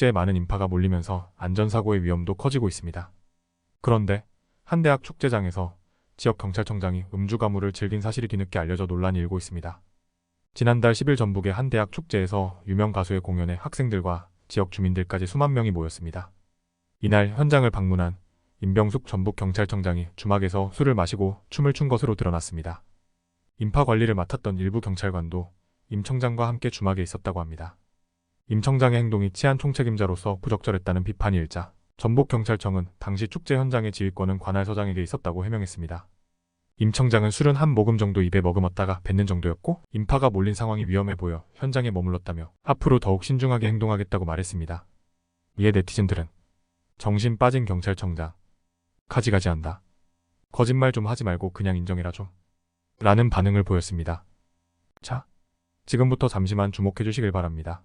축제에 많은 인파가 몰리면서 안전사고의 위험도 커지고 있습니다. 그런데 한 대학 축제장에서 지역 경찰청장이 음주 가무를 즐긴 사실이 뒤늦게 알려져 논란이 일고 있습니다. 지난달 10일 전북의 한 대학 축제에서 유명 가수의 공연에 학생들과 지역 주민들까지 수만 명이 모였습니다. 이날 현장을 방문한 임병숙 전북 경찰청장이 주막에서 술을 마시고 춤을 춘 것으로 드러났습니다. 인파 관리를 맡았던 일부 경찰관도 임 청장과 함께 주막에 있었다고 합니다. 임 청장의 행동이 치안 총책임자로서 부적절했다는 비판이 일자 전북경찰청은 당시 축제 현장의 지휘권은 관할 서장에게 있었다고 해명했습니다. 임 청장은 술은 한 모금 정도 입에 머금었다가 뱉는 정도였고 인파가 몰린 상황이 위험해 보여 현장에 머물렀다며 앞으로 더욱 신중하게 행동하겠다고 말했습니다. 이에 네티즌들은 정신 빠진 경찰청장 가지가지한다. 거짓말 좀 하지 말고 그냥 인정해라 좀. 라는 반응을 보였습니다. 자, 지금부터 잠시만 주목해 주시길 바랍니다.